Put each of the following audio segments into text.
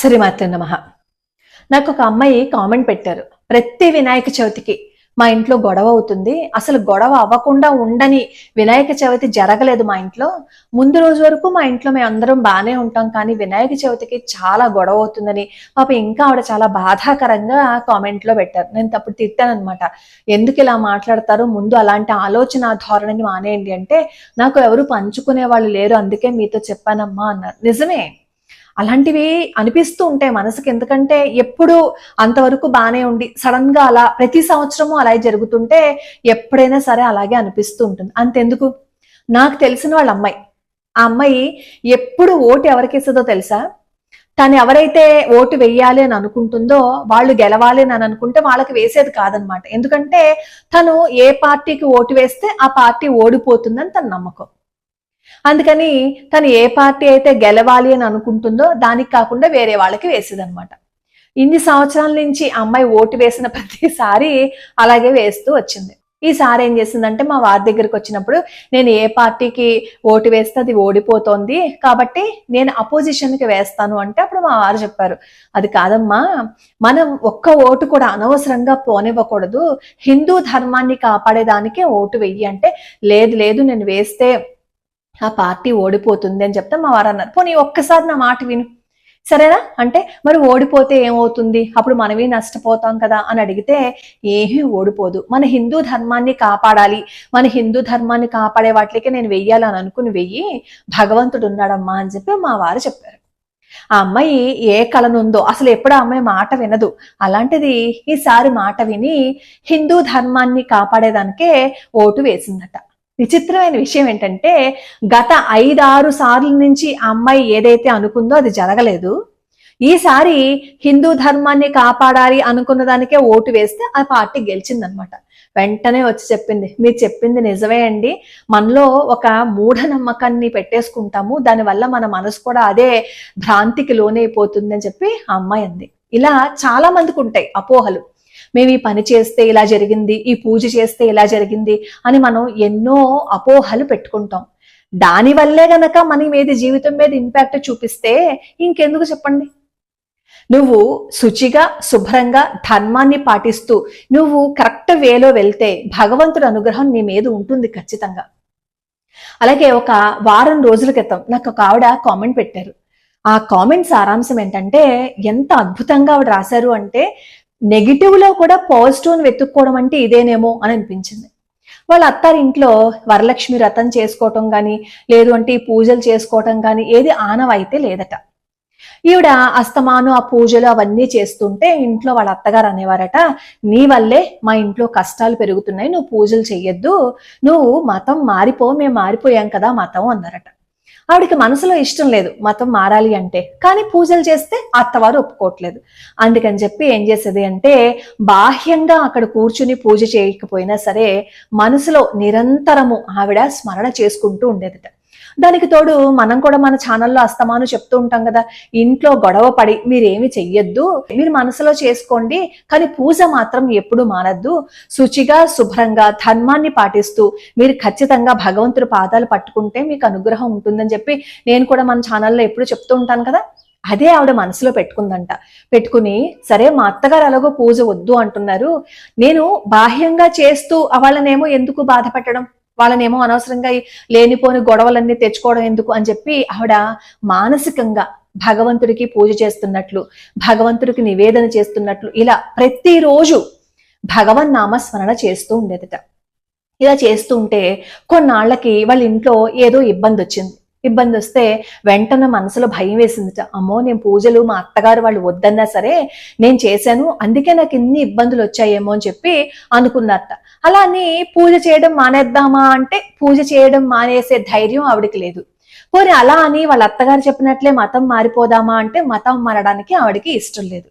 శ్రీమాత్రి నమ. నాకు ఒక అమ్మాయి కామెంట్ పెట్టారు. ప్రతి వినాయక చవితికి మా ఇంట్లో గొడవ అవుతుంది. అసలు గొడవ అవ్వకుండా ఉండని వినాయక చవితి జరగలేదు మా ఇంట్లో. ముందు రోజు వరకు మా ఇంట్లో మేము అందరం బాగానే ఉంటాం కానీ వినాయక చవితికి చాలా గొడవ అవుతుందని పాప ఇంకా ఆవిడ చాలా బాధాకరంగా కామెంట్లో పెట్టారు. నేను తప్పుడు తిట్టాను ఎందుకు ఇలా మాట్లాడతారు? ముందు అలాంటి ఆలోచన ధోరణిని మానేయండి అంటే నాకు ఎవరు పంచుకునే వాళ్ళు లేరు. అందుకే మీతో చెప్పానమ్మా అన్నారు. నిజమే? అలాంటివి అనిపిస్తూ ఉంటాయి మనసుకి. ఎందుకంటే ఎప్పుడు అంతవరకు బాగానే ఉండి సడన్గా అలా ప్రతి సంవత్సరము అలాగే జరుగుతుంటే ఎప్పుడైనా సరే అలాగే అనిపిస్తూ ఉంటుంది. అంతెందుకు? నాకు తెలిసిన వాళ్ళ అమ్మాయి. ఆ అమ్మాయి ఎప్పుడు ఓటు ఎవరికి ఇస్తుందో తెలుసా? తను ఎవరైతే ఓటు వెయ్యాలి అని అనుకుంటుందో వాళ్ళు గెలవాలి అని అనుకుంటే వాళ్ళకి వేసేది కాదనమాట. ఎందుకంటే తను ఏ పార్టీకి ఓటు వేస్తే ఆ పార్టీ ఓడిపోతుందని తన నమ్మకం. అందుకని తను ఏ పార్టీ అయితే గెలవాలి అని అనుకుంటుందో దానికి కాకుండా వేరే వాళ్ళకి వేసేదనమాట ఇన్ని సంవత్సరాల నుంచి అమ్మాయి ఓటు వేసిన ప్రతిసారి అలాగే వేస్తూ వచ్చింది. ఈసారి ఏం చేసిందంటే మా వారి దగ్గరికి వచ్చినప్పుడు నేను ఏ పార్టీకి ఓటు వేస్తే అది ఓడిపోతోంది కాబట్టి నేను అపోజిషన్కి వేస్తాను అంటే అప్పుడు మా వారు చెప్పారు అది కాదమ్మా మనం ఒక్క ఓటు కూడా అనవసరంగా పోనివ్వకూడదు. హిందూ ధర్మాన్ని కాపాడేదానికే ఓటు వెయ్యి అంటే లేదు లేదు నేను వేస్తే ఆ పార్టీ ఓడిపోతుంది అని చెప్తే మా వారు అన్నారు పోనీ ఒక్కసారి నా మాట విను. సరేనా? అంటే మరి ఓడిపోతే ఏమవుతుంది? అప్పుడు మనమే నష్టపోతాం కదా అని అడిగితే ఏమీ ఓడిపోదు. మన హిందూ ధర్మాన్ని కాపాడాలి. మన హిందూ ధర్మాన్ని కాపాడే వాటికి నేను వెయ్యాలని అనుకుని వెయ్యి భగవంతుడు ఉన్నాడమ్మా అని చెప్పి మా వారు చెప్పారు. ఆ అమ్మాయి ఏ కళనుందో అసలు ఎప్పుడు ఆ అమ్మాయి మాట వినదు. అలాంటిది ఈసారి మాట విని హిందూ ధర్మాన్ని కాపాడేదానికే ఓటు వేసిందట. విచిత్రమైన విషయం ఏంటంటే గత ఐదారు సార్ల నుంచి ఆ అమ్మాయి ఏదైతే అనుకుందో అది జరగలేదు. ఈసారి హిందూ ధర్మాన్ని కాపాడాలి అనుకున్న దానికే ఓటు వేస్తే ఆ పార్టీ గెలిచిందనమాట. వెంటనే వచ్చి చెప్పింది మీరు చెప్పింది నిజమే అండి. మనలో ఒక మూఢనమ్మకాన్ని పెట్టేసుకుంటాము. దానివల్ల మన మనసు కూడా అదే భ్రాంతికి లోనైపోతుంది అని చెప్పి ఆ అమ్మాయి అంది. ఇలా చాలా మందికి ఉంటాయి అపోహలు. మేము ఈ పని చేస్తే ఇలా జరిగింది ఈ పూజ చేస్తే ఇలా జరిగింది అని మనం ఎన్నో అపోహలు పెట్టుకుంటాం. దానివల్లే గనక మన మీద జీవితం మీద ఇంపాక్ట్ చూపిస్తే ఇంకెందుకు చెప్పండి? నువ్వు శుచిగా శుభ్రంగా ధర్మాన్ని పాటిస్తూ నువ్వు కరెక్ట్ వేలో వెళ్తే భగవంతుడి అనుగ్రహం నీ మీద ఉంటుంది ఖచ్చితంగా. అలాగే ఒక వారం రోజుల క్రితం నాకు ఒక ఆవిడ కామెంట్ పెట్టారు. ఆ కామెంట్ సారాంశం ఏంటంటే ఎంత అద్భుతంగా ఆవిడ రాశారు అంటే నెగిటివ్లో కూడా పాజిటివ్ వెతుక్కోవడం అంటే ఇదేనేమో అని అనిపించింది. వాళ్ళ అత్తారింట్లో వరలక్ష్మి రథం చేసుకోవటం కానీ లేదు అంటే ఈ పూజలు చేసుకోవటం కానీ ఏది ఆనవైతే లేదట. ఈవిడ అస్తమాను ఆ పూజలు అవన్నీ చేస్తుంటే ఇంట్లో వాళ్ళ అత్తగారు అనేవారట నీ వల్లే మా ఇంట్లో కష్టాలు పెరుగుతున్నాయి నువ్వు పూజలు చెయ్యొద్దు నువ్వు మతం మారిపో మేము మారిపోయాం కదా మతం అన్నారట. ఆవిడకి మనసులో ఇష్టం లేదు మతం మారాలి అంటే. కానీ పూజలు చేస్తే అత్తవారు ఒప్పుకోవట్లేదు. అందుకని చెప్పి ఏం చేసేది అంటే బాహ్యంగా అక్కడ కూర్చుని పూజ చేయకపోయినా సరే మనసులో నిరంతరము ఆవిడ స్మరణ చేసుకుంటూ ఉండేదట. దానికి తోడు మనం కూడా మన ఛానల్లో అస్తమాను చెప్తూ ఉంటాం కదా ఇంట్లో గొడవ పడి మీరేమి చెయ్యొద్దు మీరు మనసులో చేసుకోండి కానీ పూజ మాత్రం ఎప్పుడు మానద్దు. శుచిగా శుభ్రంగా ధర్మాన్ని పాటిస్తూ మీరు ఖచ్చితంగా భగవంతుడి పాదాలు పట్టుకుంటే మీకు అనుగ్రహం ఉంటుందని చెప్పి నేను కూడా మన ఛానల్లో ఎప్పుడు చెప్తూ ఉంటాను కదా అదే ఆవిడ మనసులో పెట్టుకుందంట. పెట్టుకుని సరే మా అత్తగారు అలాగో పూజ వద్దు అంటున్నారు నేను బాహ్యంగా చేస్తూ వాళ్ళనేమో ఎందుకు బాధపెట్టడం వాళ్ళనేమో అనవసరంగా లేనిపోని గొడవలన్నీ తెచ్చుకోవడం ఎందుకు అని చెప్పి ఆవిడ మానసికంగా భగవంతుడికి పూజ చేస్తున్నట్లు భగవంతుడికి నివేదన చేస్తున్నట్లు ఇలా ప్రతిరోజు భగవన్ నామస్మరణ చేస్తూ ఉండేదట. ఇలా చేస్తూ ఉంటే కొన్నాళ్ళకి వాళ్ళ ఇంట్లో ఏదో ఇబ్బంది వచ్చింది. ఇబ్బంది వస్తే వెంటనే మనసులో భయం వేసిందిట. అమ్మో నేను పూజలు మా అత్తగారు వాళ్ళు వద్దన్నా సరే నేను చేశాను అందుకే నాకు ఇన్ని ఇబ్బందులు వచ్చాయేమో అని చెప్పి అనుకున్నారట అలా అని పూజ చేయడం మానేద్దామా అంటే పూజ చేయడం మానేసే ధైర్యం ఆవిడకి లేదు. పోనీ అలా అని వాళ్ళ అత్తగారు చెప్పినట్లే మతం మారిపోదామా అంటే మతం మారడానికి ఆవిడకి ఇష్టం లేదు.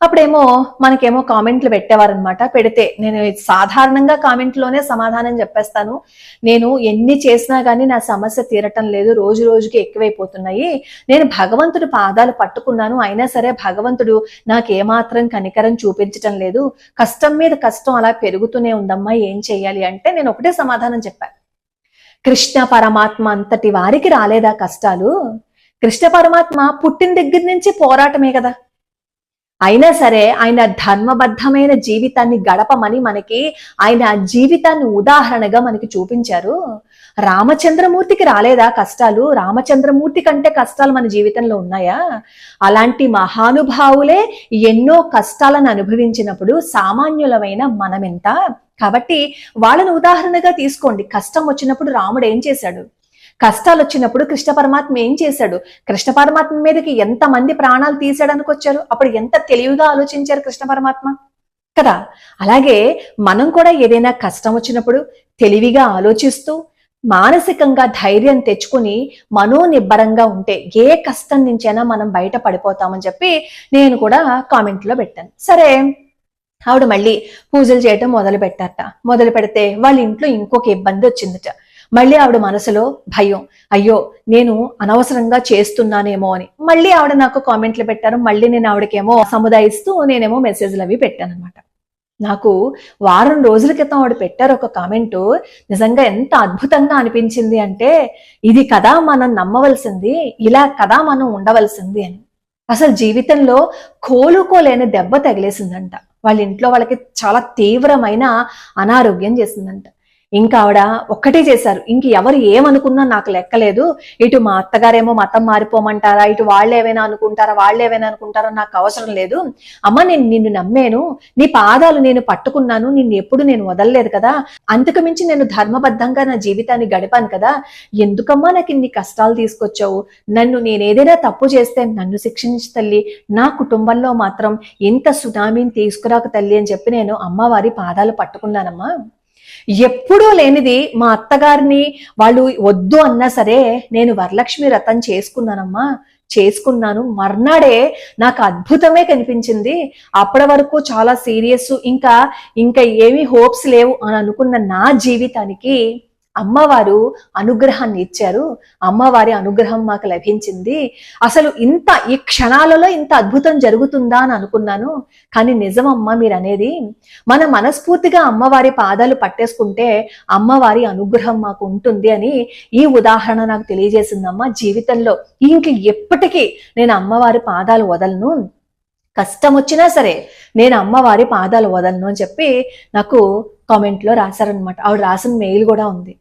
అప్పుడేమో మనకేమో కామెంట్లు పెట్టేవారనమాట పెడితే నేను సాధారణంగా కామెంట్లోనే సమాధానం చెప్పేస్తాను. నేను ఎన్ని చేసినా కానీ నా సమస్య తీరటం లేదు. రోజు రోజుకి ఎక్కువైపోతున్నాయి. నేను భగవంతుడి పాదాలు పట్టుకున్నాను. అయినా సరే భగవంతుడు నాకేమాత్రం కనికరం చూపించటం లేదు. కష్టం మీద కష్టం అలా పెరుగుతూనే ఉందమ్మా ఏం చెయ్యాలి అంటే నేను ఒకటే సమాధానం చెప్పాను కృష్ణ పరమాత్మ అంతటి వారికి రాలేదా కష్టాలు? కృష్ణ పరమాత్మ పుట్టిన దగ్గర నుంచి పోరాటమే కదా. అయినా సరే ఆయన ధర్మబద్ధమైన జీవితాన్ని గడపమని మనకి ఆయన జీవితాన్ని ఉదాహరణగా మనకి చూపించారు. రామచంద్రమూర్తికి రాలేదా కష్టాలు? రామచంద్రమూర్తి కంటే కష్టాలు మన జీవితంలో ఉన్నాయా? అలాంటి మహానుభావులే ఎన్నో కష్టాలను అనుభవించినప్పుడు సామాన్యులమైన మనమెంత? కాబట్టి వాళ్ళను ఉదాహరణగా తీసుకోండి. కష్టం వచ్చినప్పుడు రాముడు ఏం చేశాడు? కష్టాలు వచ్చినప్పుడు కృష్ణ పరమాత్మ ఏం చేశాడు? కృష్ణ పరమాత్మ మీదకి ఎంత మంది ప్రాణాలు తీసాడానికి వచ్చారు అప్పుడు ఎంత తెలివిగా ఆలోచించారు కృష్ణ పరమాత్మ? కదా? అలాగే మనం కూడా ఏదైనా కష్టం వచ్చినప్పుడు తెలివిగా ఆలోచిస్తూ మానసికంగా ధైర్యం తెచ్చుకుని మనోనిబ్బరంగా ఉంటే ఏ కష్టం నుంచైనా మనం బయట పడిపోతామని చెప్పి నేను కూడా కామెంట్లో పెట్టాను. సరే ఆవిడ మళ్ళీ పూజలు చేయటం మొదలు పెట్టారట మొదలు పెడితే వాళ్ళ ఇంట్లో ఇంకొక ఇబ్బంది వచ్చిందట మళ్ళీ ఆవిడ మనసులో భయం. అయ్యో నేను అనవసరంగా చేస్తున్నానేమో అని. మళ్ళీ ఆవిడ నాకు కామెంట్లు పెట్టారు. మళ్ళీ నేను ఆవిడకేమో సముదాయిస్తూ నేనేమో మెసేజ్లు అవి పెట్టాను అనమాట నాకు వారం రోజుల క్రితం ఆవిడ పెట్టారు ఒక కామెంటు. నిజంగా ఎంత అద్భుతంగా అనిపించింది అంటే ఇది కదా మనం నమ్మవలసింది ఇలా కదా మనం ఉండవలసింది అని. అసలు జీవితంలో కోలుకోలేని దెబ్బ తగిలేసిందంట. వాళ్ళ ఇంట్లో వాళ్ళకి చాలా తీవ్రమైన అనారోగ్యం చేసిందంట. ఇంకా ఆవిడ ఒక్కటే చేశారు. ఇంక ఎవరు ఏమనుకున్నా నాకు లెక్కలేదు. ఇటు మా అత్తగారేమో మతం మారిపోమంటారా ఇటు వాళ్ళు ఏమైనా అనుకుంటారా వాళ్ళు ఏమైనా అనుకుంటారా నాకు అవసరం లేదు. అమ్మ నేను నిన్ను నమ్మాను. నీ పాదాలు నేను పట్టుకున్నాను. నిన్ను ఎప్పుడు నేను వదలలేదు కదా. అంతకు మించి నేను ధర్మబద్ధంగా నా జీవితాన్ని గడిపాను కదా. ఎందుకమ్మా నాకు ఇన్ని కష్టాలు తీసుకొచ్చావు? నన్ను నేను ఏదైనా తప్పు చేస్తే నన్ను శిక్షించి తల్లి. నా కుటుంబంలో మాత్రం ఇంత సునామీని తీసుకురాక తల్లి అని చెప్పి నేను అమ్మవారి పాదాలు పట్టుకున్నానమ్మా. ఎప్పుడూ లేనిది మా అత్తగారిని వాళ్ళు వద్దు అన్నా సరే నేను వరలక్ష్మి రథం చేసుకున్నానమ్మా చేసుకున్నాను. మర్నాడే నాకు అద్భుతమే కనిపించింది. అప్పటి వరకు చాలా సీరియస్ ఇంకా ఇంకా ఏమీ హోప్స్ లేవు అని అనుకున్న నా జీవితానికి అమ్మవారు అనుగ్రహాన్ని ఇచ్చారు. అమ్మవారి అనుగ్రహం మాకు లభించింది. అసలు ఇంత ఈ క్షణాలలో ఇంత అద్భుతం జరుగుతుందా అని అనుకున్నాను. కానీ నిజమమ్మ మీరు అనేది మన మనస్ఫూర్తిగా అమ్మవారి పాదాలు పట్టేసుకుంటే అమ్మవారి అనుగ్రహం మాకు ఉంటుంది అని ఈ ఉదాహరణ నాకు తెలియజేసిందమ్మ జీవితంలో. ఇంక ఎప్పటికీ నేను అమ్మవారి పాదాలు వదలను. కష్టం వచ్చినా సరే నేను అమ్మవారి పాదాలు వదలను అని చెప్పి నాకు కామెంట్లో రాశారనమాట ఆవిడ రాసిన మెయిల్ కూడా ఉంది.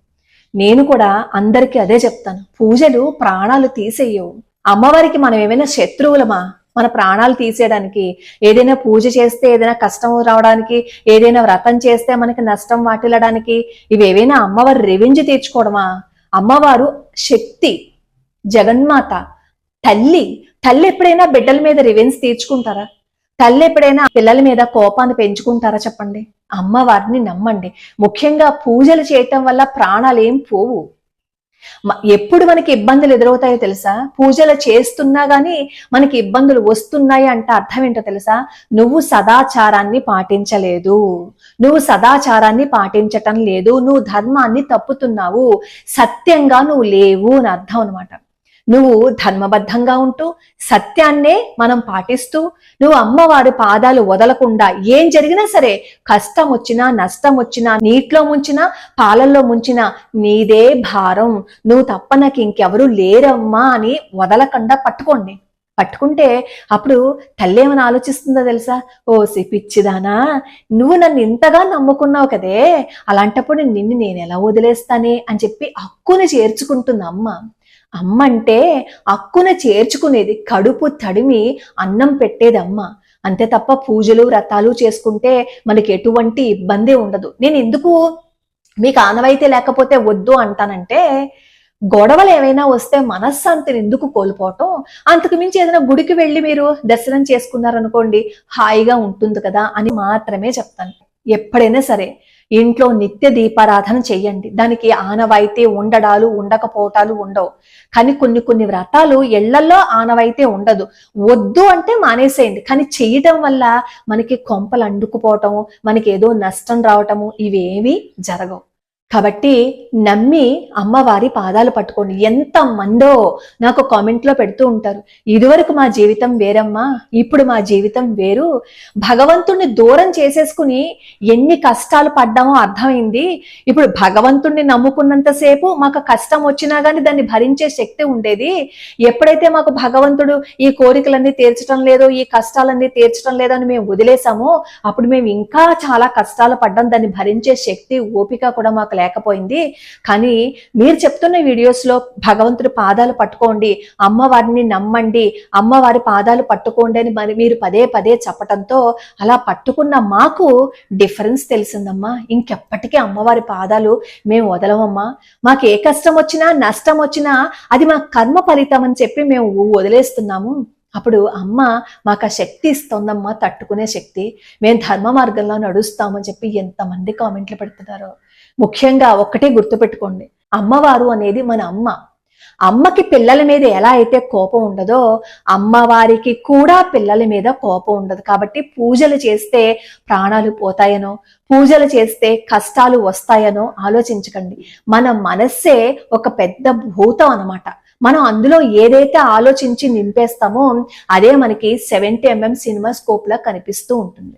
నేను కూడా అందరికీ అదే చెప్తాను. పూజలు ప్రాణాలు తీసేయవు. అమ్మవారికి మనం ఏమైనా శత్రువులమా? మన ప్రాణాలు తీసేయడానికి ఏదైనా పూజ చేస్తే ఏదైనా కష్టం రావడానికి ఏదైనా వ్రతం చేస్తే మనకి నష్టం వాటిల్లడానికి ఇవేవైనా అమ్మవారి రెవెంజ్ తీర్చుకోవడమా? అమ్మవారు శక్తి జగన్మాత తల్లి తల్లి ఎప్పుడైనా బిడ్డల మీద రివెన్స్ తీర్చుకుంటారా? తల్లి ఎప్పుడైనా పిల్లల మీద కోపాన్ని పెంచుకుంటారా చెప్పండి? అమ్మవారిని నమ్మండి. ముఖ్యంగా పూజలు చేయటం వల్ల ప్రాణాలు ఏం పోవు. ఎప్పుడు మనకి ఇబ్బందులు ఎదురవుతాయో తెలుసా? పూజలు చేస్తున్నా గానీ మనకి ఇబ్బందులు వస్తున్నాయి అంటే అర్థం ఏంటో తెలుసా? నువ్వు సదాచారాన్ని పాటించలేదు. నువ్వు సదాచారాన్ని పాటించటం లేదు. నువ్వు ధర్మాన్ని తప్పుతున్నావు. సత్యంగా నువ్వు లేవు అని అర్థం అనమాట నువ్వు ధర్మబద్ధంగా ఉంటూ సత్యాన్నే మనం పాటిస్తూ నువ్వు అమ్మవారి పాదాలు వదలకుండా ఏం జరిగినా సరే కష్టం వచ్చినా నష్టం వచ్చినా నీటిలో ముంచినా పాలల్లో ముంచినా నీదే భారం. నువ్వు తప్ప నాకు ఇంకెవరూ లేరమ్మా అని వదలకుండా పట్టుకోండి. పట్టుకుంటే అప్పుడు తల్లి ఏమని ఆలోచిస్తుందో తెలుసా? ఓ పిచ్చిదానా నువ్వు నన్ను ఇంతగా నమ్ముకున్నావు కదే అలాంటప్పుడు నిన్ను నేను ఎలా వదిలేస్తానే అని చెప్పి హక్కుని చేర్చుకుంటుంది అమ్మ. అమ్మ అంటే అక్కున చేర్చుకునేది కడుపు తడిమి అన్నం పెట్టేదమ్మ అంతే తప్ప పూజలు వ్రతాలు చేసుకుంటే మనకి ఎటువంటి ఇబ్బంది ఉండదు. నేను ఎందుకు మీకు ఆనవాయితీ లేకపోతే వద్దు అంటానంటే గొడవలు ఏవైనా వస్తే మనశ్శాంతిని ఎందుకు కోల్పోవటం? అంతకు మించి ఏదైనా గుడికి వెళ్ళి మీరు దర్శనం చేసుకున్నారనుకోండి హాయిగా ఉంటుంది కదా అని మాత్రమే చెప్తాను. ఎప్పుడైనా సరే ఇంట్లో నిత్య దీపారాధన చెయ్యండి దానికి ఆనవాయితీ ఉండడాలు ఉండకపోవటాలు ఉండవు. కానీ కొన్ని కొన్ని వ్రతాలు ఎళ్ళల్లో ఆనవాయితీ ఉండదు. వద్దు అంటే మానేసేయండి. కానీ చేయటం వల్ల మనకి కొంపలు అండుకుపోవటము మనకి ఏదో నష్టం రావటము ఇవేవి జరగవు. కాబట్టి నమ్మి అమ్మవారి పాదాలు పట్టుకోండి. ఎంత మందో నాకు కామెంట్లో పెడుతూ ఉంటారు. ఇదివరకు మా జీవితం వేరమ్మా ఇప్పుడు మా జీవితం వేరు. భగవంతుణ్ణి దూరం చేసేసుకుని ఎన్ని కష్టాలు పడ్డామో అర్థమైంది. ఇప్పుడు భగవంతుణ్ణి నమ్ముకున్నంతసేపు మాకు కష్టం వచ్చినా కానీ దాన్ని భరించే శక్తి ఉండేది. ఎప్పుడైతే మాకు భగవంతుడు ఈ కోరికలన్నీ తీర్చడం లేదో ఈ కష్టాలన్నీ తీర్చడం లేదో అని మేము వదిలేసామో అప్పుడు మేము ఇంకా చాలా కష్టాలు పడ్డాం దాన్ని భరించే శక్తి ఓపిక కూడా మాకు లేకపోయింది. కానీ మీరు చెప్తున్న వీడియోస్లో భగవంతుడి పాదాలు పట్టుకోండి అమ్మవారిని నమ్మండి అమ్మవారి పాదాలు పట్టుకోండి అని మరి మీరు పదే పదే చెప్పటంతో అలా పట్టుకున్న మాకు డిఫరెన్స్ తెలిసిందమ్మా. ఇంకెప్పటికీ అమ్మవారి పాదాలు మేము వదలమమ్మా మాకు ఏ కష్టం వచ్చినా నష్టం వచ్చినా అది మా కర్మ ఫలితం అని చెప్పి మేము వదిలేస్తున్నాము. అప్పుడు అమ్మ మాకు ఆ శక్తి ఇస్తోందమ్మా తట్టుకునే శక్తి. మేము ధర్మ మార్గంలో నడుస్తామని చెప్పి ఎంతమంది కామెంట్లు పెడుతున్నారో. ముఖ్యంగా ఒక్కటే గుర్తుపెట్టుకోండి. అమ్మవారు అనేది మన అమ్మ. అమ్మకి పిల్లల మీద ఎలా అయితే కోపం ఉండదో అమ్మవారికి కూడా పిల్లల మీద కోపం ఉండదు. కాబట్టి పూజలు చేస్తే ప్రాణాలు పోతాయనో పూజలు చేస్తే కష్టాలు వస్తాయనో ఆలోచించకండి. మన మనస్సే ఒక పెద్ద భూతం అన్నమాట. మనం అందులో ఏదైతే ఆలోచించి నింపేస్తామో అదే మనకి సెవెంటీ ఎంఎం సినిమా స్కోప్ లా కనిపిస్తూ ఉంటుంది.